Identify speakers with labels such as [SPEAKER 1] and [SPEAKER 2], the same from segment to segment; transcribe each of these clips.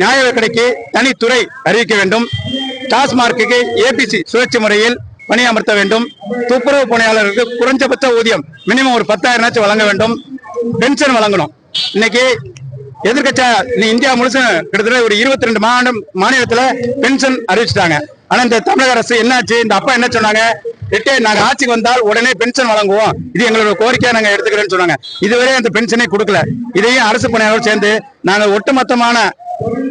[SPEAKER 1] நியாய கடைக்கு தனித்துறை அறிவிக்க வேண்டும். டாஸ்மார்க்கு ஏபிசி சுழற்சி முறையில் பணியமர்த்த வேண்டும். துப்புரவு பணியாளர்களுக்கு குறைஞ்சபட்ச ஊதியம் மினிமம் ஒரு பத்தாயிரம் வழங்க வேண்டும். பென்ஷன் வழங்கணும். இன்னைக்கு எதிர்கட்சியா இந்தியா முழுசும் கிட்டத்தட்ட ஒரு இருபத்தி ரெண்டு மாநிலம் மாநிலத்துல பென்ஷன் அறிவிச்சிட்டாங்க. ஆனா இந்த தமிழக அரசு என்னாச்சு? இந்த அப்பா என்ன சொன்னாங்க? ரிட்டையர் நாங்க ஆட்சிக்கு வந்தால் உடனே பென்ஷன் வழங்குவோம். இது எங்களோட கோரிக்கையா நாங்க எடுத்துக்கிறேன்னு சொன்னாங்க. இதுவரை அந்த பென்ஷனே கொடுக்கல. இதையும் அரசு பணியாளர் சேர்ந்து நாங்க ஒட்டுமொத்தமான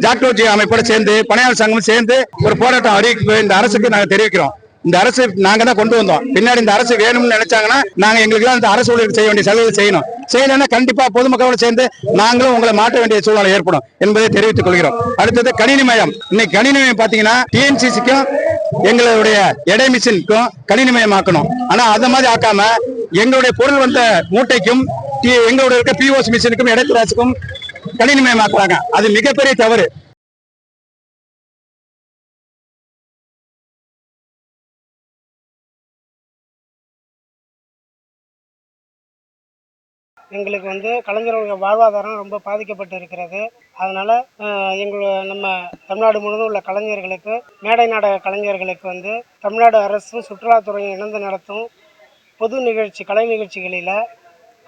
[SPEAKER 1] ஜாக்டோஜி அமைப்போட சேர்ந்து பணியாளர் சங்கம் சேர்ந்து ஒரு போராட்டம் அறிவிக்க இந்த அரசுக்கு நாங்க தெரிவிக்கிறோம். இந்த அரசு நாங்க தான் கொண்டு வந்தோம். பின்னாடி இந்த அரசு வேணும்னு நினைச்சாங்கன்னா நாங்க எங்களுக்கு தான் இந்த அரசு ஊழியர் செய்ய வேண்டிய செலவு செய்யணும். செய்யலன்னா கண்டிப்பா பொதுமக்களோட சேர்ந்து நாங்களும் உங்களை மாற்ற வேண்டிய சூழ்நிலை ஏற்படும் என்பதை தெரிவித்துக் கொள்கிறோம். அடுத்தது கணினி மயம். இன்னைக்கு கணினி மயம் பாத்தீங்கன்னா டிஎன்சிசிக்கும் எங்களுடைய எடை மிஷினுக்கும் கணினி மயமாக்கணும் ஆனா அந்த மாதிரி ஆக்காம எங்களுடைய பொருள் வந்த மூட்டைக்கும் டி- எங்களுடைய இருக்க பிஓசி மிஷினுக்கும் இடைத்தராசுக்கும் கணினி மயமாக்குறாங்க அது மிகப்பெரிய தவறு.
[SPEAKER 2] எங்களுக்கு வந்து கலைஞர்களுடைய வாழ்வாதாரம் ரொம்ப பாதிக்கப்பட்டு இருக்கிறது. அதனால் எங்கள் நம்ம தமிழ்நாடு முழுவதும் உள்ள கலைஞர்களுக்கு மேடை நாடக கலைஞர்களுக்கு வந்து தமிழ்நாடு அரசும் சுற்றுலாத்துறையும் இணைந்து நடத்தும் பொது நிகழ்ச்சி கலை நிகழ்ச்சிகளில்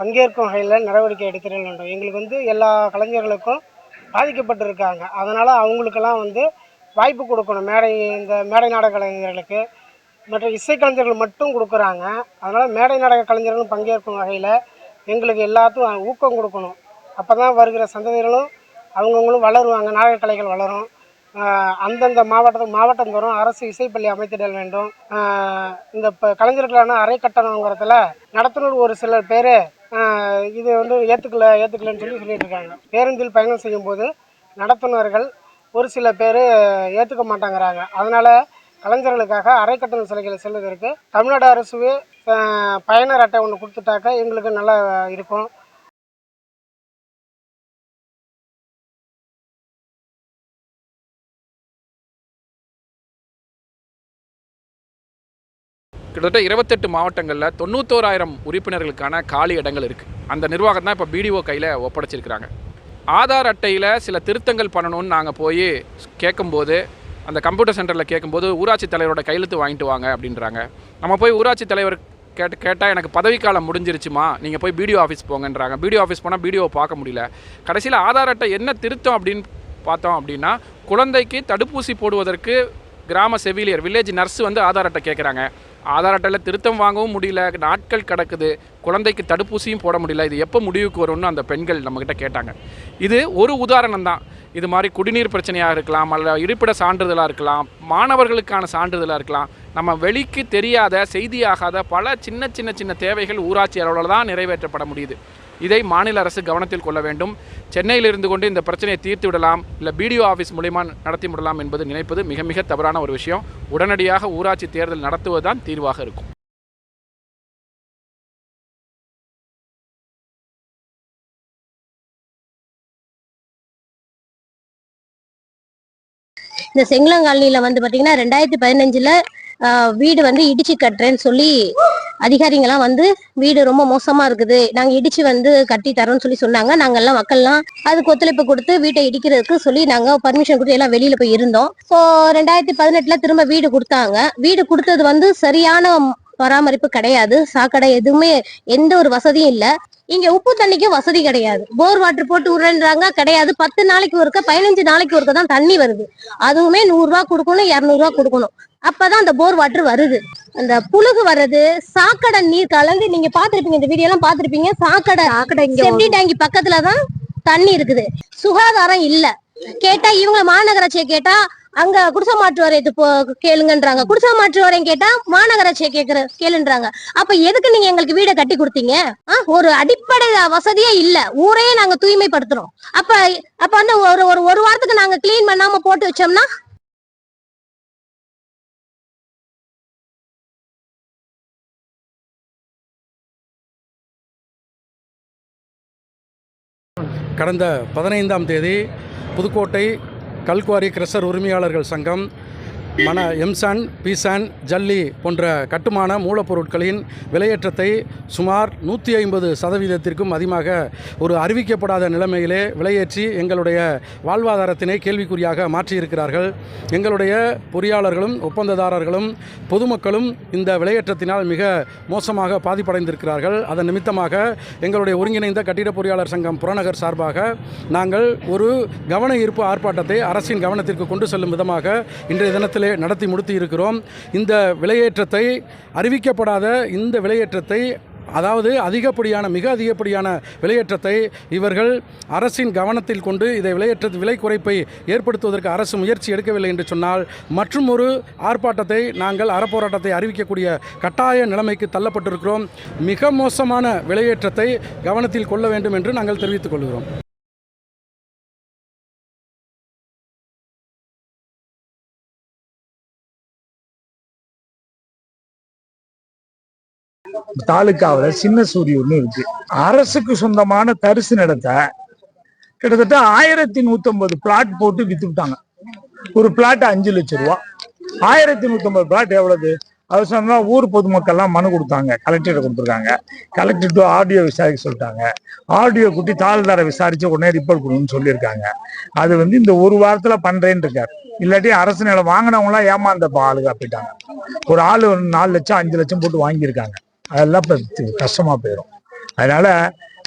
[SPEAKER 2] பங்கேற்கும் வகையில் நடவடிக்கை எடுத்துட வேண்டும். எங்களுக்கு வந்து எல்லா கலைஞர்களுக்கும் பாதிக்கப்பட்டிருக்காங்க அதனால் அவங்களுக்கெல்லாம் வந்து வாய்ப்பு கொடுக்கணும். மேடை இந்த மேடை நாடக கலைஞர்களுக்கு. மற்ற இசைக்கலைஞர்கள் மட்டும் கொடுக்குறாங்க. அதனால் மேடை நாடக கலைஞர்களும் பங்கேற்கும் வகையில் எங்களுக்கு எல்லாத்துக்கும் ஊக்கம் கொடுக்கணும். அப்போ தான் வருகிற சந்ததிகளும் அவங்கவுங்களும் வளருவாங்க. நாடக கலைகள் வளரும். அந்தந்த மாவட்டத்துக்கு மாவட்டந்தோறும் அரசு இசைப்பள்ளி அமைத்திடல் வேண்டும். இந்த இப்போ கலைஞர்களான அரை கட்டணங்கிறதுல நடத்துனர் ஒரு சிலர் பேர் இது வந்து ஏற்றுக்கல ஏற்றுக்கலன்னு சொல்லி சொல்லிட்டு இருக்காங்க பேருந்தில் பயணம் செய்யும்போது நடத்துனர்கள் ஒரு சில பேர் ஏற்றுக்க மாட்டாங்கிறாங்க. அதனால் கலைஞர்களுக்காக அரைக்கட்டண சிலைகளை செல்வதற்கு தமிழ்நாடு அரசுவே பயனர் அட்டை ஒன்று கொடுத்துட்டாக்க எங்களுக்கு நல்லா இருக்கும்.
[SPEAKER 3] கிட்டத்தட்ட இருபத்தெட்டு மாவட்டங்களில் தொண்ணூத்தோராயிரம் உறுப்பினர்களுக்கான காலி இடங்கள் இருக்குது அந்த நிர்வாகம் தான் இப்போ பிடிஓ கையில் ஒப்படைச்சிருக்கிறாங்க. ஆதார் அட்டையில் சில திருத்தங்கள் பண்ணணும்னு நாங்கள் போய் கேட்கும்போது அந்த கம்ப்யூட்டர் சென்டரில் கேட்கும்போது ஊராட்சி தலைவரோட கையெழுத்து வாங்கிட்டு வாங்க அப்படின்றாங்க. நம்ம போய் ஊராட்சி தலைவர் கேட்டு கேட்டால் எனக்கு பதவிக்காலம் முடிஞ்சிருச்சுமா? நீங்கள் போய் பிடிஓ ஆஃபீஸ் போங்கன்றாங்க. பிடிஓ ஆஃபீஸ் போனால் பிடிஓ பார்க்க முடியல. கடைசியில் ஆதார் அட்டை என்ன திருத்தம் அப்படின்னு பார்த்தோம் அப்படின்னா குழந்தைக்கு தடுப்பூசி போடுவதற்கு கிராம செவிலியர் வில்லேஜ் நர்ஸ் வந்து ஆதார் அட்டை கேட்குறாங்க ஆதார் அட்டையில் திருத்தம் வாங்கவும் முடியல நாட்கள் கிடக்குது குழந்தைக்கு தடுப்பூசியும் போட முடியல இது எப்போ முடிவுக்கு வரும்னு அந்த பெண்கள் நம்மக்கிட்ட கேட்டாங்க. இது ஒரு உதாரணம் தான். இது மாதிரி குடிநீர் பிரச்சனையாக இருக்கலாம் அல்ல இருப்பிட சான்றிதழாக இருக்கலாம் மாணவர்களுக்கான சான்றிதழாக இருக்கலாம் நம்ம வெளிக்கு தெரியாத செய்தியாகாத பல சின்ன சின்ன சின்ன தேவைகள் ஊராட்சி அளவில் தான் நிறைவேற்றப்பட முடியுது. இதை மாநில அரசு கவனத்தில் கொள்ள வேண்டும். சென்னையில் இருந்து கொண்டு இந்த பிரச்சனையை தீர்த்து விடலாம். இல்லை பிடிஓ ஆஃபீஸ் மூலிமா நடத்தி விடலாம் என்பது நினைப்பது மிக மிக தவறான ஒரு விஷயம். உடனடியாக ஊராட்சி தேர்தல் நடத்துவதுதான் தீர்வாக இருக்கும்.
[SPEAKER 4] இந்த செங்கலங்காலனியில் வந்து பார்த்தீங்கன்னா ரெண்டாயிரத்தி பதினஞ்சில் வீடு வந்து இடிச்சு கட்டுறேன்னு சொல்லி அதிகாரிங்கெல்லாம் வந்து வீடு ரொம்ப மோசமா இருக்குது. நாங்க இடிச்சு வந்து கட்டி தரோம்னு சொல்லி சொன்னாங்க. நாங்க எல்லாம் மக்கள்லாம் அதுக்கு ஒத்துழைப்பு கொடுத்து வீட்டை இடிக்கிறதுக்கு சொல்லி நாங்க பர்மிஷன் கொடுத்து எல்லாம் வெளியில போய் இருந்தோம். ஸோ ரெண்டாயிரத்தி பதினெட்டுல திரும்ப வீடு கொடுத்தாங்க. வீடு கொடுத்தது வந்து சரியான பராமரிப்பு கிடையாது. சாக்கடை எதுவுமே எந்த ஒரு வசதியும் இல்ல. இங்க உப்பு தண்ணிக்கும் வசதி கிடையாது. போர் வாட்டர் போட்டு விடுறேன்றாங்க கிடையாது. பத்து நாளைக்கு ஒருக்க பதினஞ்சு நாளைக்கு ஒருக்க தான் தண்ணி வருது. அதுவுமே நூறு ரூபா கொடுக்கணும் இரநூறுவா கொடுக்கணும். அப்பதான் அந்த போர் வாட்டர் வருது. அந்த புழுகு வர்றது சாக்கடை நீர் கலந்து நீங்க பாத்திருப்பீங்க இந்த வீடியோ எல்லாம் பாத்திருப்பீங்க சாக்கடை சாக்கடை செப்டி டேங்கி பக்கத்துல தான் தண்ணி இருக்குது. சுகாதாரம் இல்ல. கேட்டா இவங்க மாநகராட்சியை கேட்டா அங்க குடிசை மாற்று வாரியத்து போ கேளுங்கன்றாங்க. குடிசை மாற்று வாரியம் கேட்டா மாநகராட்சியை கேக்குற கேளுன்றாங்க. அப்ப எதுக்கு நீங்க எங்களுக்கு வீடை கட்டி கொடுத்தீங்க? ஒரு அடிப்படை வசதியே இல்ல. ஊரையே நாங்க தூய்மைப்படுத்துறோம். அப்ப அப்ப வந்து ஒரு ஒரு வாரத்துக்கு நாங்க க்ளீன் பண்ணாம போட்டு வச்சோம்னா
[SPEAKER 5] கடந்த பதினைந்தாம் தேதி புதுக்கோட்டை கல்குவாரி கிரஷர் உரிமையாளர்கள் சங்கம் மன எம்சான் பீசான் ஜல்லி போன்ற கட்டுமான மூலப்பொருட்களின் விலையேற்றத்தை சுமார் நூற்றி ஐம்பது சதவீதத்திற்கும் அதிகமாக ஒரு அறிவிக்கப்படாத நிலைமையிலே விலையேற்றி எங்களுடைய வாழ்வாதாரத்தினை கேள்விக்குறியாக மாற்றியிருக்கிறார்கள். எங்களுடைய பொறியாளர்களும் ஒப்பந்ததாரர்களும் பொதுமக்களும் இந்த விலையேற்றத்தினால் மிக மோசமாக பாதிப்படைந்திருக்கிறார்கள். அதன் நிமித்தமாக எங்களுடைய ஒருங்கிணைந்த கட்டிட பொறியாளர் சங்கம் புறநகர் சார்பாக நாங்கள் ஒரு கவன ஈர்ப்பு ஆர்ப்பாட்டத்தை அரசின் கவனத்திற்கு கொண்டு செல்லும் விதமாக இன்றைய தினத்தில் நடத்தி முடித்து இருக்கிறோம் இந்த விலையேற்றத்தை அறிவிக்கப்படாத இந்த விலையேற்றத்தை அதாவது அதிகப்படியான மிக அதிகப்படியான விலையேற்றத்தை இவர்கள் அரசின் கவனத்தில் கொண்டு இதை விலையேற்ற விலை குறைப்பை ஏற்படுத்துவதற்கு அரசு முயற்சி எடுக்கவில்லை என்று சொன்னால் மற்றும் ஒரு ஆர்ப்பாட்டத்தை நாங்கள் அறப்போராட்டத்தை அறிவிக்கக்கூடிய கட்டாய நிலைமைக்கு தள்ளப்பட்டிருக்கிறோம். மிக மோசமான விலையேற்றத்தை கவனத்தில் கொள்ள வேண்டும் என்று நாங்கள் தெரிவித்துக் கொள்கிறோம்.
[SPEAKER 6] தாலுக்காவில் சின்ன சூரியூர்னு இருக்கு. அரசுக்கு சொந்தமான தரிசு நிலத்தை கிட்டத்தட்ட ஆயிரத்தி நூத்தம்பது பிளாட் போட்டு வித்துட்டாங்க ஒரு பிளாட் அஞ்சு லட்சம் ரூபா. ஆயிரத்தி நூத்தம்பது பிளாட் எவ்வளவு? அது சொன்னா ஊர் பொதுமக்கள்லாம் மனு கொடுத்தாங்க. கலெக்டர்கிட்ட கொடுத்துருக்காங்க. கலெக்டர் டு ஆடியோ விசாரிக்க சொல்லிட்டாங்க. ஆடியோ குட்டி தாழ்தார விசாரிச்சு உடனே ரிப்போர்ட் கொடுன்னு சொல்லியிருக்காங்க. அது வந்து இந்த ஒரு வாரத்துல பண்றேன்னு இருக்காரு. இல்லாட்டி அரசு நிலம் வாங்கினவங்களாம் ஏமாந்த ஆளுగా போயிட்டாங்க. ஒரு ஆளு ஒரு நாலு லட்சம் அஞ்சு லட்சம் போட்டு வாங்கியிருக்காங்க. அதெல்லாம் இப்போ கஷ்டமாக போயிடும் அதனால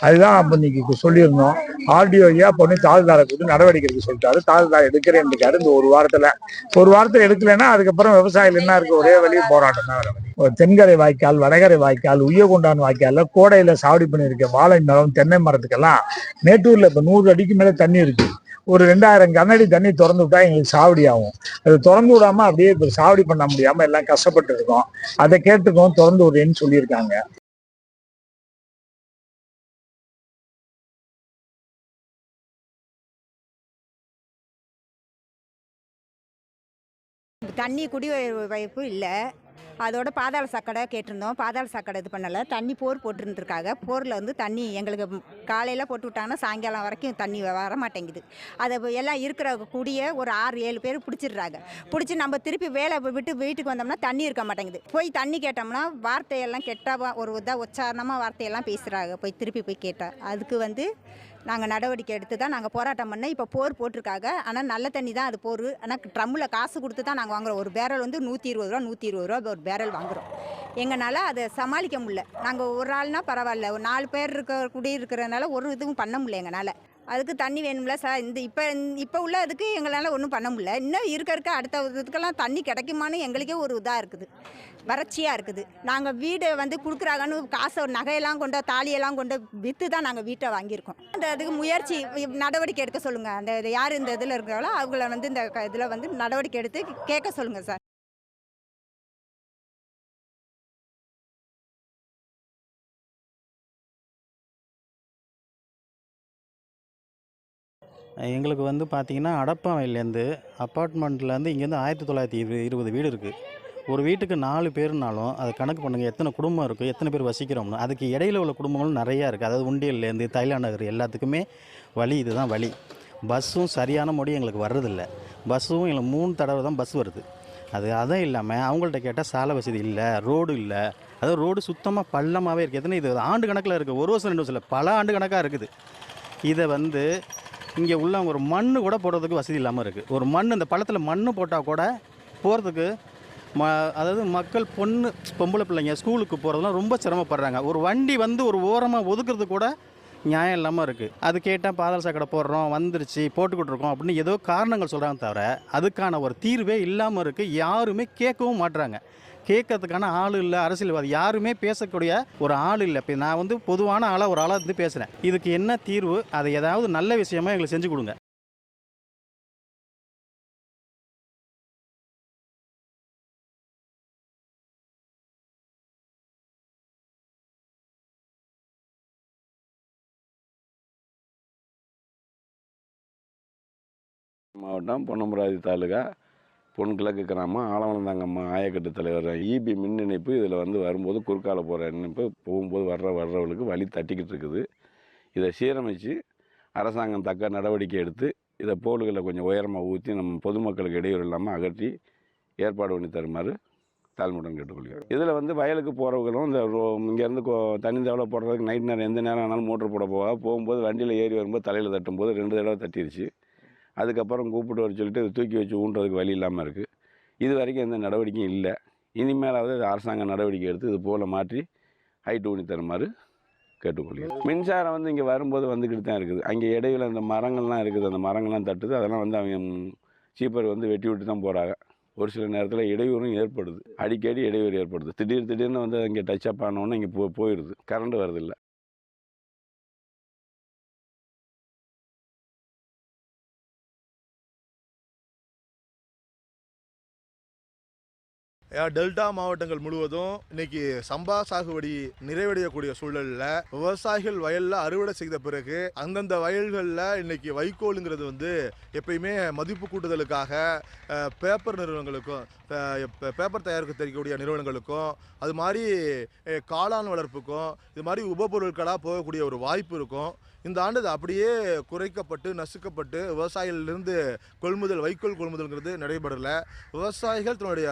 [SPEAKER 6] அதுதான் அப்போ இன்னைக்கு சொல்லியிருந்தோம். ஆர்டிஓயா பொண்ணு தாழ்தாரை கொடுத்து நடவடிக்கை எடுக்க சொல்லிட்டாரு. தாழ்தார் எடுக்கிறேன்னு இருக்காரு. இந்த ஒரு வாரத்தில். ஒரு வாரத்தில் எடுக்கலைன்னா அதுக்கப்புறம் விவசாயிகள் என்ன இருக்கு? ஒரே வழி போராட்டம் தான் வேற தென்கரை வாய்க்கால் வடகரை வாய்க்கால் உய்யகொண்டான் வாய்க்காலில் கோடையில் சாவடி பண்ணியிருக்க வாழை மரம் தென்னை மரத்துக்கெல்லாம் மேட்டூரில் இப்போ நூறு அடிக்கு மேலே தண்ணி இருக்குது ஒரு ரெண்டாயிரம் கண்ணாடி தண்ணி திறந்து விட்டா எங்களுக்கு சாவடி ஆகும். அது திறந்து விடாம அப்படியே இப்ப சாவடி பண்ண முடியாம எல்லாம் கஷ்டப்பட்டு இருக்கோம். அதை கேட்டுக்கோம் திறந்து விடுறேன்னு சொல்லியிருக்காங்க.
[SPEAKER 7] தண்ணி குடி வைப்பு இல்லை. அதோட பாதாள சாக்கடை கேட்டிருந்தோம். பாதாள சாக்கடை இது பண்ணலை. தண்ணி போர் போட்டுருந்துருக்காங்க. போரில் வந்து தண்ணி எங்களுக்கு காலையில் போட்டு விட்டாங்கன்னா சாயங்காலம் வரைக்கும் தண்ணி வர மாட்டேங்குது. அதை எல்லாம் இருக்கிற கூடிய ஒரு ஆறு ஏழு பேர் பிடிச்சிடுறாங்க. பிடிச்சி நம்ம திருப்பி வேலை விட்டு வீட்டுக்கு வந்தோம்னா தண்ணி இருக்க மாட்டேங்குது. போய் தண்ணி கேட்டோம்னா வார்த்தையெல்லாம் கெட்டவா ஒரு இதாக உச்சாரணமாக வார்த்தையெல்லாம் பேசுகிறாங்க போய் திருப்பி போய் கேட்டால் அதுக்கு வந்து நாங்கள் நடவடிக்கை எடுத்து தான் நாங்கள் போராட்டம் பண்ண இப்போ போர் போட்டிருக்காங்க. ஆனால் நல்ல தண்ணி தான் அது போர். ஆனால் ட்ரம்மில் காசு கொடுத்து தான் நாங்கள் வாங்குறோம். ஒரு பேரல் வந்து நூற்றி இருபது ரூபா நூற்றி இருபது ரூபா ஒரு பேரல் வாங்குறோம். எங்களால் அதை சமாளிக்க முடியல. நாங்கள் ஒரு ஆள்னால் பரவாயில்ல. ஒரு நாலு பேர் இருக்க குடி இருக்கிறதுனால ஒரு இதுவும் பண்ண முடியல எங்களால் அதுக்கு தண்ணி வேணும்ல சார். இந்த இப்போ இப்போ உள்ள இதுக்கு எங்களால் ஒன்றும் பண்ண முடியல. இன்னும் இருக்க இருக்க அடுத்த இதுக்கெல்லாம் தண்ணி கிடைக்குமான்னு எங்களுக்கே ஒரு இதாக இருக்குது. வறட்சியாக இருக்குது. நாங்கள் வீடு வந்து கொடுக்குறாங்கன்னு காசை ஒரு நகையெல்லாம் கொண்டு தாலியெல்லாம் கொண்டு விற்று தான் நாங்கள் வீட்டை வாங்கியிருக்கோம். அந்த அதுக்கு முயற்சி நடவடிக்கை எடுக்க சொல்லுங்கள் அந்த இது யார் இந்த இதில் இருக்கிறாங்களோ அவங்கள வந்து இந்த இதில் வந்து நடவடிக்கை எடுத்து கேட்க சொல்லுங்கள் சார்.
[SPEAKER 8] எங்களுக்கு வந்து பார்த்திங்கன்னா அடப்பாவையிலேருந்து அப்பார்ட்மெண்ட்லேருந்து இங்கேருந்து ஆயிரத்தி தொள்ளாயிரத்தி இரு இருபது வீடு இருக்குது ஒரு வீட்டுக்கு நாலு பேர்னாலும் அதை கணக்கு பண்ணுங்கள் எத்தனை குடும்பம் இருக்குது எத்தனை பேர் வசிக்கிறோம்னு. அதுக்கு இடையில உள்ள குடும்பங்களும் நிறையா இருக்குது அதாவது உண்டியல்லேருந்து தைலாண்ட் நகர் எல்லாத்துக்குமே வழி இதுதான் வழி. பஸ்ஸும் சரியான முடி எங்களுக்கு வர்றதில்ல. பஸ்ஸும் எங்களுக்கு மூணு தடவை தான் பஸ் வருது. அது அதுவும் இல்லாமல் அவங்கள்ட்ட கேட்டால் சாலை வசதி இல்லை ரோடு இல்லை. அதாவது ரோடு சுத்தமாக பள்ளமாகவே இருக்குது எத்தனை இது ஆண்டு கணக்கில் இருக்குது ஒரு வருஷம் ரெண்டு வருஷம் இல்லை. பல ஆண்டு கணக்காக இருக்குது. இதை வந்து இங்கே உள்ளவங்க ஒரு மண் கூட போடுறதுக்கு வசதி இல்லாமல் இருக்குது ஒரு மண் இந்த பள்ளத்தில் மண் போட்டால் கூட போகிறதுக்கு ம அதாவது மக்கள் பொண்ணு பொம்பளை பிள்ளைங்க ஸ்கூலுக்கு போகிறதுலாம் ரொம்ப சிரமப்படுறாங்க. ஒரு வண்டி வந்து ஒரு ஓரமாக ஒதுக்குறது கூட நியாயம் இல்லாமல் இருக்குது அது கேட்டால் பாதாள சாக்கடை போடுறோம் வந்துருச்சு போட்டுக்கிட்டு இருக்கோம் அப்படின்னு ஏதோ காரணங்கள் சொல்கிறாங்க தவிர அதுக்கான ஒரு தீர்வே இல்லாமல் இருக்குது யாருமே கேட்கவும் மாட்டுறாங்க கேட்கறதுக்கான ஆள் இல்லை அரசியல்வாதி. யாருமே பேசக்கூடிய ஒரு ஆள் இல்லை. இப்போ நான் வந்து பொதுவான ஆளாக ஒரு ஆளாக இருந்து பேசுகிறேன் இதுக்கு என்ன தீர்வு? அதை ஏதாவது நல்ல விஷயமா எங்களுக்கு செஞ்சு கொடுங்க.
[SPEAKER 9] மாவட்டம் பொன்னமராவதி தாலுகா. பொன்கிழக்கு கிராமம் ஆலவனந்தாங்கம்மா ஆயக்கட்டு தலைவர் இபி மின் இணைப்பு இதில் வந்து வரும்போது குறுக்கால போகிற இணைப்பு போகும்போது வர்ற வர்றவங்களுக்கு வழி தட்டிக்கிட்டு இருக்குது. இதை சீரமைச்சு அரசாங்கம் தக்க நடவடிக்கை எடுத்து இதை போல்களை கொஞ்சம் உயரமாக ஊற்றி நம்ம பொதுமக்களுக்கு இடையூறு இல்லாமல் அகற்றி ஏற்பாடு பண்ணி தருமாறு தாழ்முடன் கேட்டுக்கொள்கிறோம் இதில் வந்து வயலுக்கு போகிறவங்களும் இந்த ரோ இங்கேருந்து தண்ணி தவளை போடுறதுக்கு நைட் நேரம் எந்த நேரம் ஆனாலும் மோட்டர் போட போவா. போகும்போது வண்டியில் ஏறி வரும்போது தலையில் தட்டும்போது ரெண்டு தடவை தட்டிடுச்சு அதுக்கப்புறம் கூப்பிட்டு வர சொல்லிட்டு தூக்கி வச்சு ஊன்றதுக்கு வழி இல்லாமல் இருக்குது இது வரைக்கும் எந்த நடவடிக்கையும் இல்லை. இனிமேலாவது அரசாங்கம் நடவடிக்கை எடுத்து இது போல் மாற்றி ஹைட் ஊனி தருமாறு கேட்டுக்கொள்கிறேன். மின்சாரம் வந்து இங்கே வரும்போது வந்துக்கிட்டு தான் இருக்குது. அங்கே இடையில அந்த மரங்கள்லாம் இருக்குது. அந்த மரங்கள்லாம் தட்டுது. அதெல்லாம் வந்து அவங்க சீப்பர் வந்து வெட்டி விட்டு தான் போகிறாங்க ஒரு சில நேரத்தில் இடையூறும் ஏற்படுது. அடிக்கடி இடையூறு ஏற்படுது. திடீர் திடீர்னு வந்து இங்கே டச் அப் ஆனோன்னு இங்கே போ போயிடுது கரண்ட் வரதில்லை
[SPEAKER 10] டெல்டா மாவட்டங்கள் முழுவதும் இன்னைக்கு சம்பா சாகுபடி நிறைவடையக்கூடிய சூழலில் விவசாயிகள் வயலில் அறுவடை செய்த பிறகு அந்தந்த வயல்களில் இன்னைக்கு வைக்கோலுங்கிறது வந்து எப்பயுமே மதிப்பு கூட்டுதலுக்காக பேப்பர் நிறுவனங்களுக்கும் பேப்பர் தயாரிக்க தெரியக்கூடிய நிறுவனங்களுக்கும் அது மாதிரி காளான் வளர்ப்புக்கும் இது மாதிரி உபபொருட்களாக போகக்கூடிய ஒரு வாய்ப்பு இருக்கும். இந்த ஆண்டு அப்படியே குறைக்கப்பட்டு நசுக்கப்பட்டு விவசாயிகளிலிருந்து கொள்முதல் வைக்கோல் கொள்முதல்ங்கிறது நடைபெறலை. விவசாயிகள் தன்னுடைய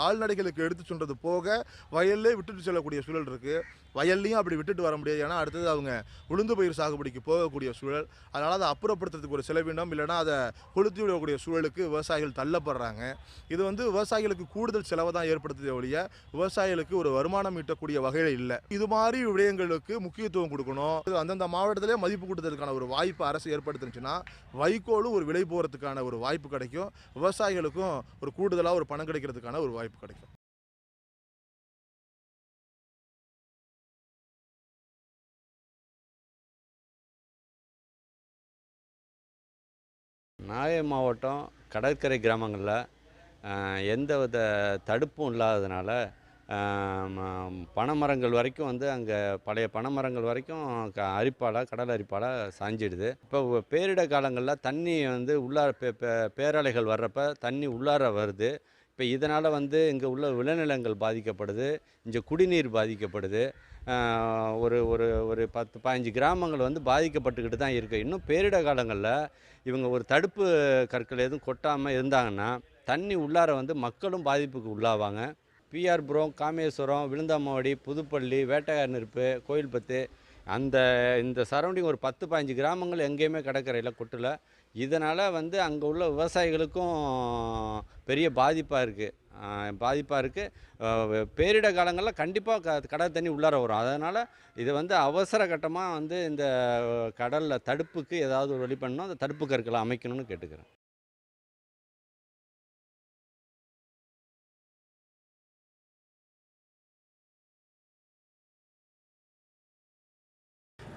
[SPEAKER 10] கால்நடைகளுக்கு எடுத்து சொல்கிறது போக வயல்லே விட்டுட்டு செல்லக்கூடிய சூழல் இருக்குது வயல்லையும் அப்படி விட்டுட்டு வர முடியாது. ஏன்னா அடுத்தது அவங்க உளுந்து பயிர் சாகுபடிக்கு போகக்கூடிய சூழல். அதனால் அதை அப்புறப்படுத்துறதுக்கு ஒரு செலவினம் இல்லைன்னா அதை கொளுத்தி விடக்கூடிய சூழலுக்கு விவசாயிகள் தள்ளப்படுறாங்க. இது வந்து விவசாயிகளுக்கு கூடுதல் செலவை தான் ஏற்படுத்துதே ஒழிய விவசாயிகளுக்கு ஒரு வருமானம் ஈட்டக்கூடிய வகையில் இல்லை. இது மாதிரி விடயங்களுக்கு முக்கியத்துவம் கொடுக்கணும். இது அந்தந்த மாவட்டத்தில் மதிப்பு கூட்டுதலுக்கான ஒரு வாய்ப்பு அரசு ஏற்படுத்துனுச்சுன்னா வைக்கோலும் ஒரு விலை போகிறதுக்கான ஒரு வாய்ப்பு கிடைக்கும். விவசாயிகளுக்கும் ஒரு கூடுதலாக ஒரு பணம் கிடைக்கிறதுக்கான ஒரு வாய்ப்பு கிடைக்கும்.
[SPEAKER 11] நாகை மாவட்டம் கடற்கரை கிராமங்களில் எந்த வித தடுப்பும் இல்லாததுனால பனைமரங்கள் வரைக்கும் வந்து அங்கே பழைய பனைமரங்கள் வரைக்கும் க அரிப்பால் கடல் அரிப்பால் சாஞ்சிடுது. இப்போ பேரிட காலங்களில் தண்ணி வந்து உள்ளார பே பே- பேரலைகள் வர்றப்ப தண்ணி உள்ளார வருது. இப்போ இதனால் வந்து இங்கே உள்ள விளைநிலங்கள் பாதிக்கப்படுது. இங்கே குடிநீர் பாதிக்கப்படுது. ஒரு ஒரு ஒரு பத்து பதினஞ்சு கிராமங்கள் வந்து பாதிக்கப்பட்டுக்கிட்டு தான் இருக்குது இன்னும் பேரிட காலங்களில் இவங்க ஒரு தடுப்பு கற்கள் எதுவும் கொட்டாமல் இருந்தாங்கன்னா தண்ணி உள்ளார வந்து மக்களும் பாதிப்புக்கு உள்ளாவாங்க. பிஆர்புரம் காமேஸ்வரம் விழுந்தாமவாடி புதுப்பள்ளி வேட்டையார் நெருப்பு கோயில்பத்து அந்த இந்த சரௌண்டிங் ஒரு பத்து பதினஞ்சு கிராமங்கள் எங்கேயுமே கடற்கரையில் கொட்டில் இதனால் வந்து அங்கே உள்ள விவசாயிகளுக்கும் பெரிய பாதிப்பாக இருக்குது பாதிப்பாக இருக்குது பேரிட காலங்களில் கண்டிப்பாக க கடல் தண்ணி உள்ளார வரும். அதனால் இது வந்து அவசர கட்டமாக வந்து இந்த கடலில் தடுப்புக்கு ஏதாவது ஒரு வழி பண்ணணும். அந்த தடுப்பு கற்களை அமைக்கணும்னு கேட்டுக்கிறேன்.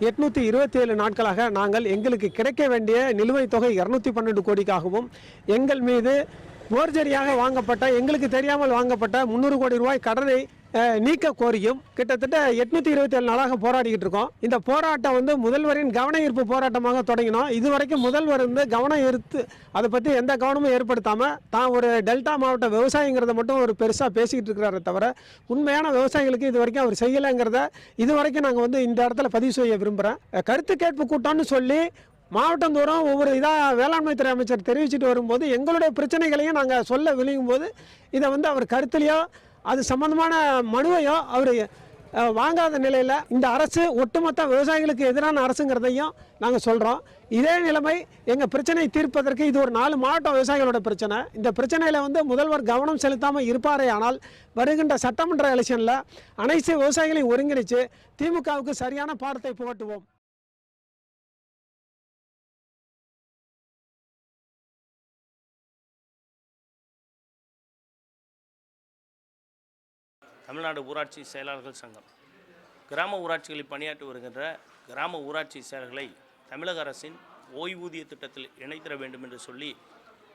[SPEAKER 12] எட்நூற்றி இருபத்தி ஏழு நாட்களாக நாங்கள் எங்களுக்கு கிடைக்க வேண்டிய நிலுவைத் தொகை இரநூத்தி பன்னெண்டு கோடிக்காகவும் எங்கள் மீது போர்ஜரியாக வாங்கப்பட்ட எங்களுக்கு தெரியாமல் வாங்கப்பட்ட முந்நூறு கோடி ரூபாய் கடனை நீக்க கோரியும் கிட்டத்தட்ட எட்நூத்தி இருபத்தி ஏழு நாளாக போராடிக்கிட்டு இருக்கோம். இந்த போராட்டம் வந்து முதல்வரின் கவன ஈர்ப்பு போராட்டமாக தொடங்கினோம். இதுவரைக்கும் முதல்வர் வந்து கவனம் ஈர்த்து அதை பற்றி எந்த கவனமும் ஏற்படுத்தாம தான் ஒரு டெல்டா மாவட்ட விவசாயிங்கிறத மட்டும் ஒரு பெருசாக பேசிக்கிட்டு இருக்கிறாரே தவிர உண்மையான விவசாயிகளுக்கு இது வரைக்கும் அவர் செய்யலைங்கிறத இது வரைக்கும் நாங்கள் வந்து இந்த இடத்துல பதிவு செய்ய விரும்புகிறேன் கருத்து கேட்பு கூட்டம்னு சொல்லி மாவட்டந்தோறும் ஒவ்வொரு இதாக வேளாண்மை துறை அமைச்சர் தெரிவிச்சுட்டு வரும்போது எங்களுடைய பிரச்சனைகளையும் நாங்கள் சொல்ல விளையும் போது இதை வந்து அவர் கருத்துலையோ அது சம்பந்தமான மனுவையோ அவர் வாங்காத நிலையில் இந்த அரசு ஒட்டுமொத்த விவசாயிகளுக்கு எதிரான அரசுங்கிறதையும் நாங்கள் சொல்கிறோம் இதே நிலைமை எங்கள் பிரச்சனை தீர்ப்பதற்கு இது ஒரு நாலு மாவட்ட விவசாயிகளோட பிரச்சனை. இந்த பிரச்சனையில் வந்து முதல்வர் கவனம் செலுத்தாமல் இருப்பாரே ஆனால் வருகின்ற சட்டமன்ற எலெக்ஷனில் அனைத்து விவசாயிகளையும் ஒருங்கிணைச்சு திமுகவுக்கு சரியான பாடத்தை புகட்டுவோம்.
[SPEAKER 13] தமிழ்நாடு ஊராட்சி செயலாளர்கள் சங்கம். கிராம ஊராட்சிகளில் பணியாற்றி வருகின்ற கிராம ஊராட்சி செயலர்களை தமிழக அரசின் ஓய்வூதிய திட்டத்தில் இணைத்திட வேண்டும் என்று சொல்லி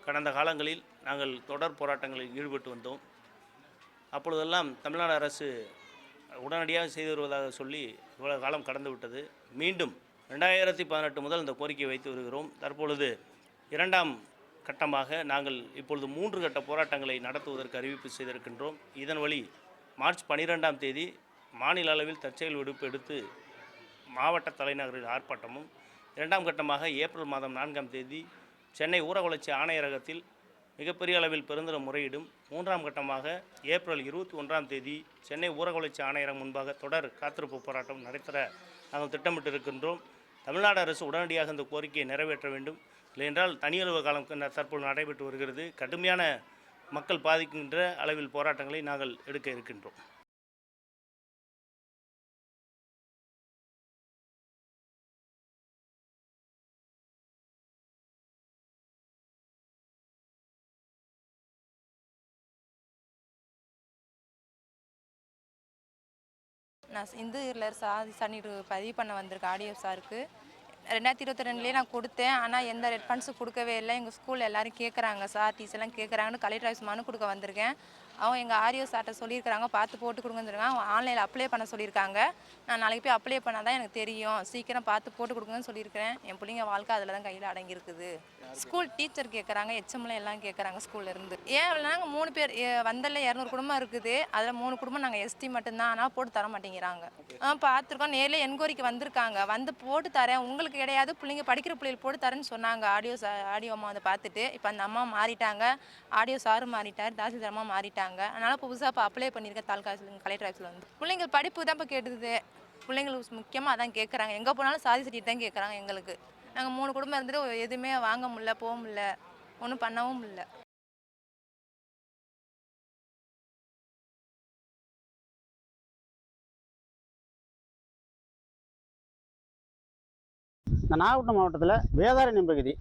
[SPEAKER 13] கடந்த காலங்களில் நாங்கள் தொடர் போராட்டங்களில் ஈடுபட்டு வந்தோம். அப்பொழுதெல்லாம் தமிழ்நாடு அரசு உடனடியாக செய்து வருவதாக சொல்லி இவ்வளவு காலம் கடந்து விட்டது. மீண்டும் ரெண்டாயிரத்தி பதினெட்டு முதல் இந்த கோரிக்கையை வைத்து வருகிறோம். தற்பொழுது இரண்டாம் கட்டமாக நாங்கள் இப்பொழுது மூன்று கட்ட போராட்டங்களை நடத்துவதற்கு அறிவிப்பு செய்திருக்கின்றோம். இதன் வழி மார்ச் பன்னிரெண்டாம் தேதி மாநில அளவில் தற்செயல் விடுப்பு எடுத்து மாவட்ட தலைநகரில் ஆர்ப்பாட்டமும் இரண்டாம் கட்டமாக ஏப்ரல் மாதம் நான்காம் தேதி சென்னை ஊரகவளர்ச்சி ஆணையரகத்தில் மிகப்பெரிய அளவில் பெருந்தர முறையீடும் மூன்றாம் கட்டமாக ஏப்ரல் இருபத்தி ஒன்றாம் தேதி சென்னை ஊரக ஆணையரகம் முன்பாக தொடர் காத்திருப்பு போராட்டம் நடைபெற நாங்கள் திட்டமிட்டு இருக்கின்றோம் தமிழ்நாடு அரசு உடனடியாக இந்த கோரிக்கையை நிறைவேற்ற வேண்டும். இல்லையென்றால் தனியலுவ காலம் தற்போது நடைபெற்று வருகிறது. கடுமையான மக்கள் பாதிக்கின்ற அளவில் போராட்டங்களை நாங்கள் எடுக்க இருக்கின்றோம்.
[SPEAKER 14] நான் இந்து இருளர் சாதி சன்னிடு பதிவு பண்ண வந்திருக்கேன் ஆடிஎஃப் சாருக்கு. ரெண்டாயிரத்தி இருபத்தி ரெண்டுலேயே நான் கொடுத்தேன். ஆனால் எந்த ரெஸ்பான்ஸும் கொடுக்கவே இல்லை. எங்கள் ஸ்கூலில் எல்லாரும் கேட்குறாங்க சார் டீச்சர்லாம் கேட்குறாங்கன்னு கலெக்டர் ஆஃபீஸ் மனு கொடுக்க வந்திருக்கேன். அவங்க எங்கள் ஆரியோ சார்ட்ட சொல்லியிருக்கிறாங்க. பார்த்து போட்டு கொடுங்கன்னு சொல்லிருக்காங்க அவங்க ஆன்லைனில் அப்ளை பண்ண சொல்லியிருக்காங்க. நான் நாளைக்கு போய் அப்ளை பண்ணால் தான் எனக்கு தெரியும். சீக்கிரம் பார்த்து போட்டு கொடுங்கன்னு சொல்லியிருக்கிறேன். என் பிள்ளைங்க வாழ்க்கை அதில் தான் கையில் அடங்கியிருக்குது. ஸ்கூல் டீச்சர் கேட்குறாங்க எச்எம்ல எல்லாம் கேட்குறாங்க ஸ்கூல்ல இருந்து. ஏன் நாங்கள் மூணு பேர் வந்தல இரநூறு குடும்பம் இருக்குது. அதில் மூணு குடும்பம் நாங்கள் எஸ்டி மட்டும்தான் ஆனால் போட்டு தர மாட்டேங்கிறாங்க. ஆ பார்த்துருக்கோம். நேரில் என்கொயரிக்கு வந்திருக்காங்க. வந்து போட்டு தரேன். உங்களுக்கு கிடையாது. பிள்ளைங்க படிக்கிற பிள்ளைகள் போட்டு தரேன்னு சொன்னாங்க. ஆடியோ சா ஆடியோ அம்மா வந்து பார்த்துட்டு. இப்போ அந்த அம்மா மாறிட்டாங்க. Audio sir மாறிட்டார். தாசில்தார் அம்மா மாறிட்டாங்க. அதனால் புதுசாக இப்போ அப்ளை பண்ணியிருக்கேன் தாலுக்கா கலெக்டர் ஆஃபீஸில் வந்து பிள்ளைங்க படிப்பு தான் இப்போ கேட்டுது. பிள்ளைங்களுக்கு முக்கியமாக அதான் கேட்குறாங்க எங்கே போனாலும் சாதி சர்டிஃபிகேட் தான் கேட்குறாங்க எங்களுக்கு. நாங்கள் மூணு குடும்பம் இருந்துட்டு எதுவுமே வாங்க முடியல போக முடில ஒன்றும் பண்ணவும் முடில
[SPEAKER 15] இந்த நாகப்பட்டினம் மாவட்டத்தில் வேதாரண்யம் பகுதி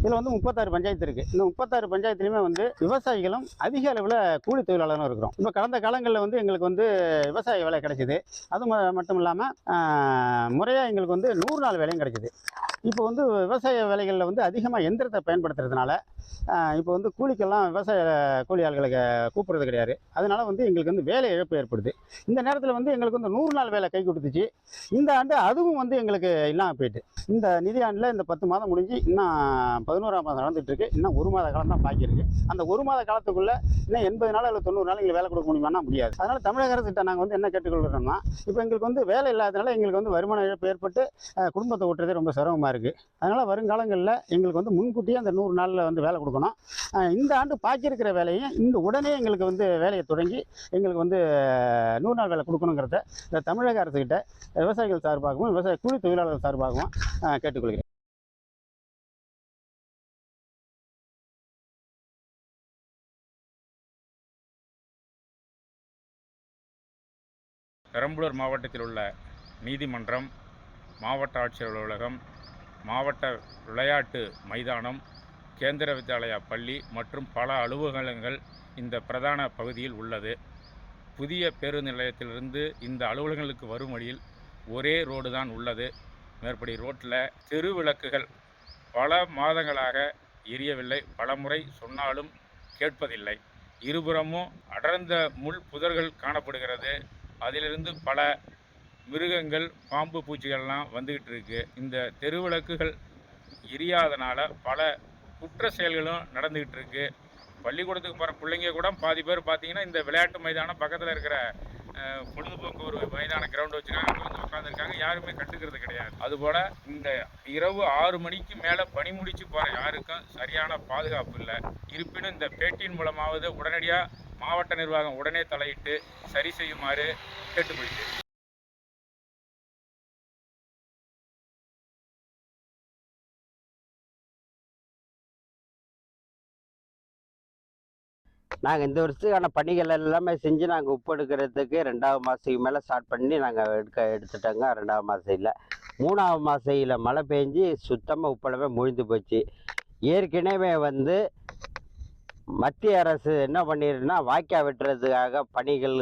[SPEAKER 15] இதில் வந்து முப்பத்தாறு பஞ்சாயத்து இருக்குது இந்த முப்பத்தாறு பஞ்சாயத்துலையுமே வந்து விவசாயிகளும் அதிக அளவில் கூலி தொழிலாளரும் இருக்கிறோம். இப்போ கடந்த காலங்களில் வந்து எங்களுக்கு வந்து விவசாய வேலை கிடைச்சிது. அது மட்டும் இல்லாமல் முறையாக எங்களுக்கு வந்து நூறு நாள் வேலையும் கிடைச்சிது. இப்போ வந்து விவசாய வேலைகளில் வந்து அதிகமாக எந்திரத்தை பயன்படுத்துறதுனால இப்போ வந்து கூலிக்கெல்லாம் விவசாய கூலி ஆள்களுக்கு கூப்பிட்றது கிடையாது. அதனால் வந்து எங்களுக்கு வந்து வேலை இழப்பு ஏற்படுது. இந்த நேரத்தில் வந்து எங்களுக்கு வந்து நூறு நாள் வேலை கை கொடுத்துச்சு. இந்த ஆண்டு அதுவும் வந்து எங்களுக்கு இல்லாமல் போயிட்டு. இந்த நிதியாண்டில் இந்த பத்து மாதம் முடிஞ்சு இன்னும் பதினோராம் மாதம் நடந்துகிட்ருக்கு இன்னும் ஒரு மாத காலம் தான் பாக்கி இருக்குது அந்த ஒரு மாத காலத்துக்குள்ளே இன்னும் எண்பது நாள் இல்லை தொண்ணூறு நாள் எங்களுக்கு வேலை கொடுக்க முடியுமானா முடியாது. அதனால் தமிழக அரசுகிட்ட நாங்கள் வந்து என்ன கேட்டுக்கொள்கிறோம்னா இப்போ எங்களுக்கு வந்து வேலை இல்லாதனால எங்களுக்கு வந்து வருமான இழப்பு ஏற்பட்டு குடும்பத்தை ஓட்டுறதே ரொம்ப சிரமமாக இருக்குது அதனால் வருங்காலங்களில் எங்களுக்கு வந்து முன்கூட்டியே அந்த நூறு நாளில் வந்து வேலை கொடுக்கணும். இந்த ஆண்டு பாக்கி இருக்கிற வேலையும் இந்த உடனே எங்களுக்கு வந்து வேலையை தொடங்கி எங்களுக்கு வந்து நூறு நாள் வேலை கொடுக்கணுங்கிறத இந்த தமிழக அரசுக்கிட்ட விவசாயிகள் சார்பாகவும் விவசாய கூலி தொழிலாளர்கள் சார்பாகவும் கேட்டுக்கொள்கிறேன்.
[SPEAKER 16] பெரம்பலூர் மாவட்டத்தில் உள்ள நீதிமன்றம் மாவட்ட ஆட்சியர் அலுவலகம் மாவட்ட விளையாட்டு மைதானம் கேந்திர வித்யாலயா பள்ளி மற்றும் பல அலுவலகங்கள் இந்த பிரதான பகுதியில் உள்ளது. புதிய பேருந்து நிலையத்திலிருந்து இந்த அலுவலகங்களுக்கு வரும் வழியில் ஒரே ரோடு தான் உள்ளது. மேற்படி ரோட்டில் தெரு விளக்குகள் பல மாதங்களாக எரியவில்லை. பலமுறை சொன்னாலும் கேட்பதில்லை. இருபுறமும் அடர்ந்த முள் புதர்கள் காணப்படுகிறது. அதிலிருந்து பல மிருகங்கள் பாம்பு பூச்சிகள்லாம் வந்துக்கிட்டு இருக்கு. இந்த தெருவிளக்குகள் எரியாதனால பல குற்ற செயல்களும் நடந்துக்கிட்டு இருக்கு பள்ளிக்கூடத்துக்கு போகிற பிள்ளைங்க கூட பாதி பேர் பார்த்தீங்கன்னா இந்த விளையாட்டு மைதானம் பக்கத்தில் இருக்கிற பொழுதுபோக்கு ஒரு மைதான கிரவுண்டு வச்சுருக்காங்க. அங்கே வந்து உட்காந்துருக்காங்க யாருமே கண்டுக்கிறது கிடையாது. அதுபோல் இந்த இரவு ஆறு மணிக்கு மேலே பணி முடிச்சு போகிற யாருக்கும் சரியான பாதுகாப்பு இல்லை. இருப்பினும் இந்த பேட்டியின் மூலமாவது உடனடியாக மாவட்ட நிர்வாகம் உடனே தலையிட்டு சரி செய்யுமாறு கேட்டுக்கொள்கிறேன்.
[SPEAKER 17] நாங்கள் இந்த வருஷத்துக்கான பணிகள் எல்லாமே செஞ்சு நாங்கள் உப்பு எடுக்கிறதுக்கு ரெண்டாவது மாதத்துக்கு மேலே ஸ்டார்ட் பண்ணி நாங்கள் எடுக்க எடுத்துட்டோங்க. ரெண்டாவது மாதத்தில் மூணாவது மாதத்தில் மழை பெஞ்சு சுத்தமாக உப்பளவே முழிந்து போச்சு. ஏற்கனவே வந்து மத்திய அரசு என்ன பண்ணிருன்னா வாய்க்கா வெட்டுறதுக்காக பணிகள்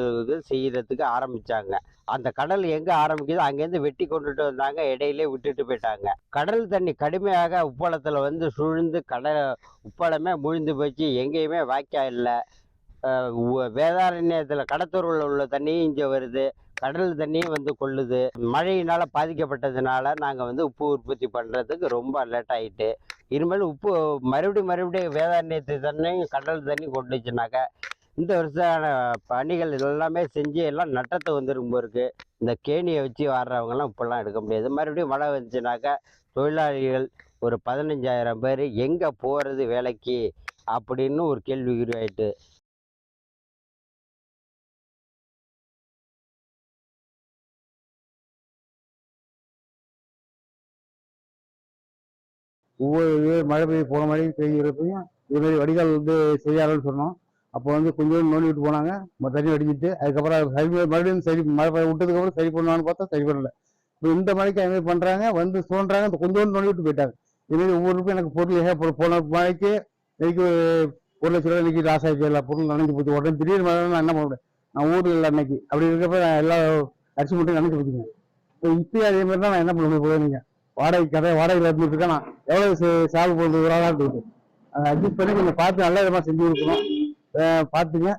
[SPEAKER 17] செய்கிறதுக்கு ஆரம்பித்தாங்க அந்த கடல் எங்கே ஆரம்பிக்குதோ அங்கேருந்து வெட்டி கொண்டுட்டு வந்தாங்க. இடையிலே விட்டுட்டு போயிட்டாங்க. கடல் தண்ணி கடுமையாக உப்பளத்தில் வந்து சூழ்ந்து கடல் உப்பளமே முழிந்து போச்சு. எங்கேயுமே வாய்க்கா இல்லை. வேதாரண்யத்தில் கடத்தூரில் உள்ள தண்ணியும் இங்கே வருது. கடல் தண்ணியும் வந்து கொள்ளுது. மழையினால் பாதிக்கப்பட்டதுனால நாங்கள் வந்து உப்பு உற்பத்தி பண்ணுறதுக்கு ரொம்ப லேட் ஆகிட்டு இனிமேல் உப்பு மறுபடியும் மறுபடியும் வேதாரண்யத்து தண்ணியும் கடல் தண்ணி கொண்டுச்சுனாக்கா இந்த வருஷமான பணிகள் எல்லாமே செஞ்சு எல்லாம் நட்டத்தை வந்துருக்கும் போருக்கு இந்த கேணியை வச்சு வாடுறவங்கலாம் இப்போல்லாம் எடுக்க முடியாது. மறுபடியும் மழை வந்துச்சுனாக்கா தொழிலாளிகள் ஒரு பதினஞ்சாயிரம் பேர் எங்கே போகிறது வேலைக்கு அப்படின்னு ஒரு கேள்வி ஆயிட்டு
[SPEAKER 18] ஒவ்வொரு மழை பெய்ய போன மாதிரி பெய்கிறப்பையும் இதுமாதிரி வடிகால் வந்து செய்யாதுன்னு சொன்னோம். அப்போ வந்து கொஞ்சம் நோண்டி விட்டு போனாங்க. தண்ணி அடிஞ்சிட்டு அதுக்கப்புறம் சரி மறுபடியும் சரி மழை விட்டதுக்கப்புறம் சரி பண்ணுவான்னு பார்த்தா சரி பண்ணல. இப்போ இந்த மழைக்கு அது மாதிரி பண்ணுறாங்க வந்து தோன்றாங்க இந்த கொஞ்சோண்டு நோண்டி விட்டு போயிட்டாங்க. இதுமாரி ஒவ்வொருக்கும் எனக்கு பொருள் ஏக போன மழைக்கு இன்னைக்கு ஒரு லட்ச ரூபா இன்னைக்கு லாஸ் ஆகிடுச்சு எல்லா பொருளும் நனைஞ்சு போச்சு. உடனே திடீர்னு மழை நான் என்ன பண்ண முடியும் நான் ஊரில் இல்லை அன்னைக்கு. அப்படி இருக்கிறப்ப நான் எல்லா அரிசி மட்டும் நனைஞ்சு போச்சுங்க. இப்போ இப்பயும் அதே மாதிரி தான் நான் என்ன பண்ண முடியும்? நீங்கள் வாடகை கதை வாடகையில் இருந்துட்டு இருக்கேன் நான் எவ்வளோ சால்வ் பண்ணுறது ஒரு ஆளாக இருக்குது அதை அட்ஜஸ்ட் பண்ணி கொஞ்சம் பார்த்து நல்ல விதமாக செஞ்சு கொடுக்கணும். பார்த்துங்க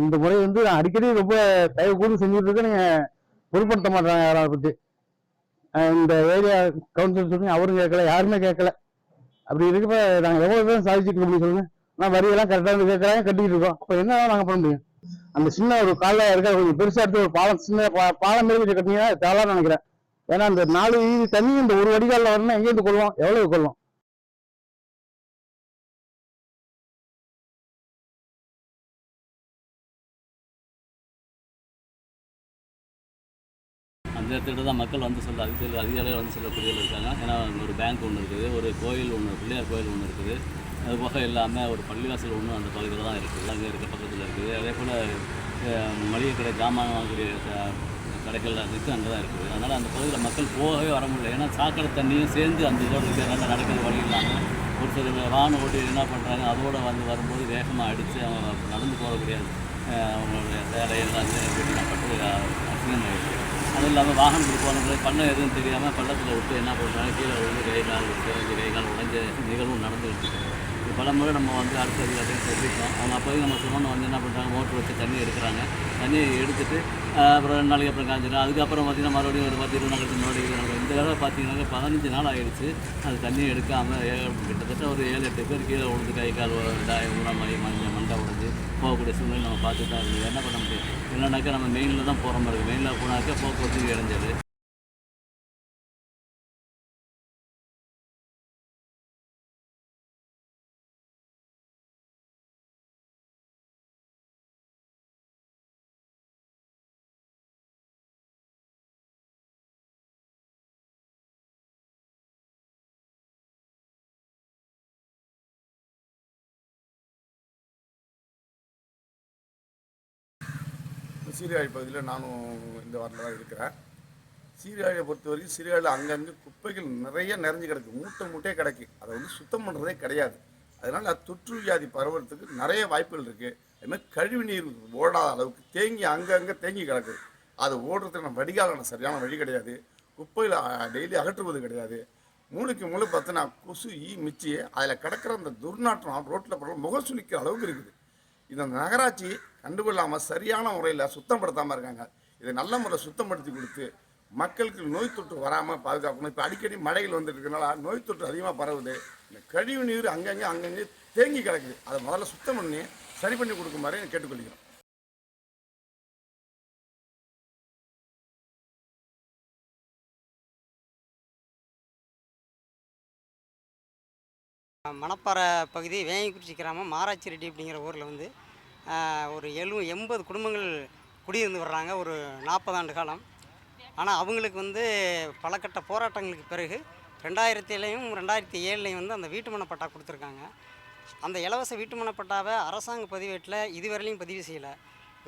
[SPEAKER 18] இந்த முறை வந்து நான் அடிக்கடி ரொம்ப தயவு கூர்ந்து செஞ்சுட்டு இருக்கேன் நீங்கள் பொருட்படுத்த மாட்டாங்க யாராவது பற்றி இந்த ஏரியா கவுன்சில் சொல்லி அவரும் கேட்கல யாருமே கேட்கல. அப்படி இருக்கப்ப நாங்கள் எவ்வளோ தான் சாதிச்சுட்டு இருக்க முடியும் சொல்லுங்க. நான் வரியெல்லாம் கரெக்டாக இருந்து கேட்குறாங்க கட்டிக்கிட்டு இருக்கோம். அப்போ என்ன நாங்கள் பண்ண முடியும்? அந்த சின்ன ஒரு காலையில் இருக்க கொஞ்சம் பெருசாக எடுத்து ஒரு பாலம் சின்ன பா- பாலம் மாரி கொஞ்சம் கட்டினீங்கன்னா தேவலான்னு நினைக்கிறேன். ஏன்னா அந்த நாலு வீதி தண்ணி இந்த ஒரு வடிகாலில் வரணும் எங்கேருந்து கொள்வோம்? எவ்வளவு கொள்வோம்?
[SPEAKER 19] இந்த இடத்துல தான் மக்கள் வந்து சொல்ல அதிக அதிகாரிகள் வந்து சொல்லக்கூடியவர்கள் இருக்காங்க. ஏன்னா ஒரு பேங்க் ஒன்று இருக்குது ஒரு கோயில் ஒன்று பிள்ளையார் கோயில் ஒன்று இருக்குது. அது போக இல்லாமல் ஒரு பள்ளிவாசல் ஒன்று அந்த பகுதியில் தான் இருக்குது. அங்கே இருக்க பக்கத்தில் இருக்குது. அதே போல் மளிகை கடை ஜாமான் வாங்கக்கூடிய கடைகள் இருக்குது அங்கே தான் இருக்குது. அதனால் அந்த பகுதியில் மக்கள் போகவே வர முடியல. ஏன்னா சாக்கடை தண்ணியும் சேர்ந்து அந்த இதோட இருக்கிறதுனால நடக்கிறது வழி இல்லாமல் ஒரு சில வாகனம் ஓட்டி என்ன பண்ணுறாங்க அதோடு வந்து வரும்போது வேகமாக அடித்து அவங்க நடந்து போகக்கூடிய அஹ், அவங்களுடைய சேலையெல்லாம் பட்டு அசிங்கமாயிடுச்சு. அதுவும் இல்லாமல் வாகனத்துக்கு போனவங்க பண்ண எதுவும் தெரியாமல் பள்ளத்தில் விட்டு என்ன பண்ணுறாங்க கீழே விழுந்து கை கால் விட்டு கை கால் உடைஞ்ச நிகழ்வும் நடந்துகிட்டு இருக்கு. இது பல முறை நம்ம வந்து அடுத்த அதிகாரியும் சொல்லியிருக்கோம். அவங்க அப்போதைக்கு நம்ம சொன்னோன்னு வந்து என்ன பண்ணுறாங்க மோட்ரு வச்சு தண்ணி எடுக்கிறாங்க. தண்ணியை எடுத்துட்டு அப்புறம் ரெண்டு நாளைக்கு அப்புறம் காஞ்சிடும். அதுக்கப்புறம் பார்த்தீங்கன்னா மறுபடியும் ஒரு பத்து இருபது நாளைக்கு மறுபடியும் இந்த தடவை பார்த்தீங்கன்னா பதினஞ்சு நாள் ஆகிடுச்சு அது தண்ணி எடுக்காமல் கிட்டத்தட்ட ஒரு ஏழு எட்டு பேர் கீழே விழுந்து கை கால் இதாகி ஊனமாகி மஞ்சள் மண்டை உடைஞ்சு போகக்கூடிய சூழ்நிலை நம்ம பார்த்துட்டு தான் இருக்குது என்ன பண்ண முடியும்? இல்லைனாக்கா நம்ம மெயினில் தான் போகிற மாதிரி இருக்குது மெயினில் போனாக்கா போக்குவரத்துக்கு இடைஞ்சது
[SPEAKER 20] சீர்காழி பகுதியில் நானும் இந்த வாரத்தில் தான் இருக்கிறேன். சீர்காழியை பொறுத்த வரைக்கும் சீர்காழியில் அங்கங்கே குப்பைகள் நிறைய நிறைஞ்சு கிடக்கு. மூட்டை மூட்டையே கிடக்கு. அதை வந்து சுத்தம் பண்ணுறதே கிடையாது. அதனால் அது தொற்று வியாதி பரவுறதுக்கு நிறைய வாய்ப்புகள் இருக்குது அதுமாதிரி கழிவு நீர் ஓடாத அளவுக்கு தேங்கி அங்கங்கே தேங்கி கிடக்குது அது ஓடுறதுக்கு நம்ம வடிகாலான சரியான வழி கிடையாது. குப்பையில் டெய்லி அகற்றுவது கிடையாது. மூளைக்கு மூளை பார்த்தோன்னா கொசு ஈ மிச்சி அதில் கிடக்கிற அந்த துர்நாற்றம் ரோட்டில் போகிற முகம் சுழிக்கிற அளவுக்கு இருக்குது. இந்த நகராட்சி கண்டுகொள்ளாமல் சரியான முறையில் சுத்தப்படுத்தாமல் இருக்காங்க. இதை நல்ல முறை சுத்தப்படுத்தி கொடுத்து மக்களுக்கு நோய் தொற்று வராமல் பாதுகாக்கணும். இப்போ அடிக்கடி மழைகள் வந்துட்டு இருக்கனால நோய் தொற்று அதிகமாக பரவுது. இந்த கழிவு நீர் அங்கங்கே அங்கங்கே தேங்கி கிடக்குது. அதை முதல்ல சுத்தம் பண்ணி சரி பண்ணி கொடுக்குமாறு கேட்டுக்கொள்கிறோம்
[SPEAKER 21] மணப்பாறை பகுதி வேங்கிக்குறிச்சி கிராமம் மாராச்சி ரெட்டி அப்படிங்கிற ஊரில் வந்து ஒரு எழு எண்பது குடும்பங்கள் குடியிருந்து வர்றாங்க ஒரு நாற்பது ஆண்டு காலம். ஆனால் அவங்களுக்கு வந்து பல கட்ட போராட்டங்களுக்கு பிறகு ரெண்டாயிரத்திலையும் ரெண்டாயிரத்தி ஏழுலையும் வந்து அந்த வீட்டு மனப்பட்டா கொடுத்துருக்காங்க. அந்த இலவச வீட்டு மனப்பட்டாவை அரசாங்க பதிவேட்டில் இதுவரையிலையும் பதிவு செய்யலை.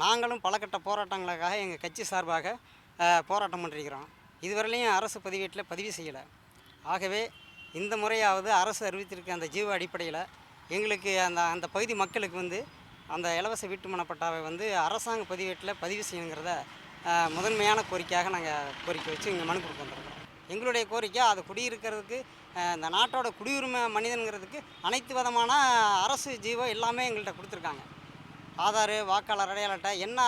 [SPEAKER 21] நாங்களும் பல கட்ட போராட்டங்களுக்காக எங்கள் கட்சி சார்பாக போராட்டம் பண்ணிருக்கிறோம். இதுவரையிலையும் அரசு பதிவேட்டில் பதிவு செய்யலை. ஆகவே இந்த முறையாவது அரசு அறிவித்திருக்க அந்த ஜீவ அடிப்படையில் எங்களுக்கு அந்த அந்த பகுதி மக்களுக்கு வந்து அந்த இலவச வீட்டுமனை பட்டாவை வந்து அரசாங்க பதிவேட்டில் பதிவு செய்யணுங்கிறத முதன்மையான கோரிக்கையாக நாங்கள் கோரிக்கை வச்சு இங்கே மனு கொடுக்க வந்திருக்கோம். எங்களுடைய கோரிக்கை அது குடியிருக்கிறதுக்கு இந்த நாட்டோட குடியுரிமை மனிதனுங்கிறதுக்கு அனைத்து விதமான அரசு ஜீவோ எல்லாமே எங்கள்கிட்ட கொடுத்துருக்காங்க. ஆதார் வாக்காளர் அடையாள அட்டை என்ன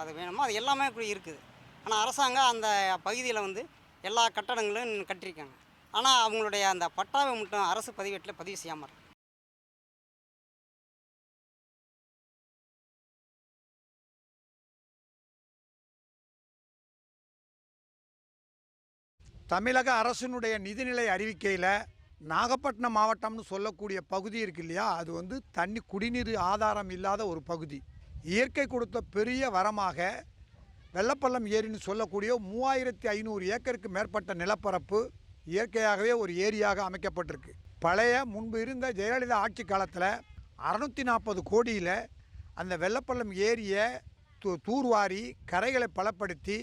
[SPEAKER 21] அது வேணுமோ அது எல்லாமே இப்படி இருக்குது. ஆனால் அரசாங்கம் அந்த பகுதியில் வந்து எல்லா கட்டடங்களும் கட்டியிருக்காங்க. ஆனால் அவங்களுடைய அந்த பட்டாவை மட்டும் அரசு பதிவேட்டில் பதிவு செய்யாமல் இருக்குது
[SPEAKER 22] தமிழக அரசினுடைய நிதிநிலை அறிவிக்கையில் நாகப்பட்டினம் மாவட்டம்னு சொல்லக்கூடிய பகுதி இருக்கு இல்லையா? அது வந்து தண்ணி குடிநீர் ஆதாரம் இல்லாத ஒரு பகுதி. இயற்கை கொடுத்த பெரிய வரமாக வெள்ளப்பள்ளம் ஏரின்னு சொல்லக்கூடிய மூவாயிரத்தி ஐநூறு ஏக்கருக்கு மேற்பட்ட நிலப்பரப்பு இயற்கையாகவே ஒரு ஏரியாக அமைக்கப்பட்டிருக்கு. பழைய முன்பு இருந்த ஜெயலலிதா ஆட்சி காலத்தில் அறநூற்றி நாற்பது கோடியில் அந்த வெள்ளப்பள்ளம் ஏரியை தூ தூர்வாரி கரைகளை பலப்படுத்தி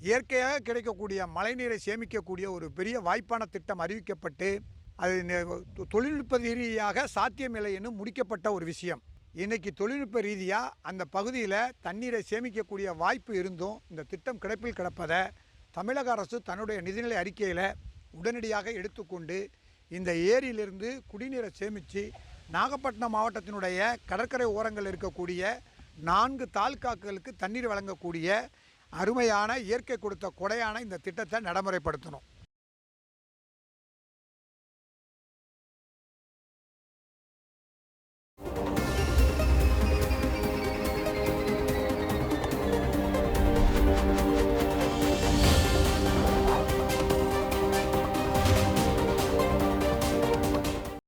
[SPEAKER 22] இயற்கையாக கிடைக்கக்கூடிய மழைநீரை சேமிக்கக்கூடிய ஒரு பெரிய வாய்ப்பான திட்டம் அறிவிக்கப்பட்டு அது தொழில்நுட்ப ரீதியாக சாத்தியமில்லை என்று முடிக்கப்பட்ட ஒரு விஷயம். இன்றைக்கி தொழில்நுட்ப ரீதியாக அந்த பகுதியில் தண்ணீரை சேமிக்கக்கூடிய வாய்ப்பு இருந்தும் இந்த திட்டம் கிடப்பில் கிடப்பதை தமிழக அரசு தன்னுடைய நிதிநிலை அறிக்கையில் உடனடியாக எடுத்துக்கொண்டு இந்த ஏரியிலிருந்து குடிநீரை சேமித்து நாகப்பட்டினம் மாவட்டத்தினுடைய கடற்கரை ஓரங்கள் இருக்கக்கூடிய நான்கு தாலுக்காக்களுக்கு தண்ணீர் வழங்கக்கூடிய அருமையான இயற்கை கொடுத்த கொடையான இந்த திட்டத்தை நடைமுறைப்படுத்தணும்.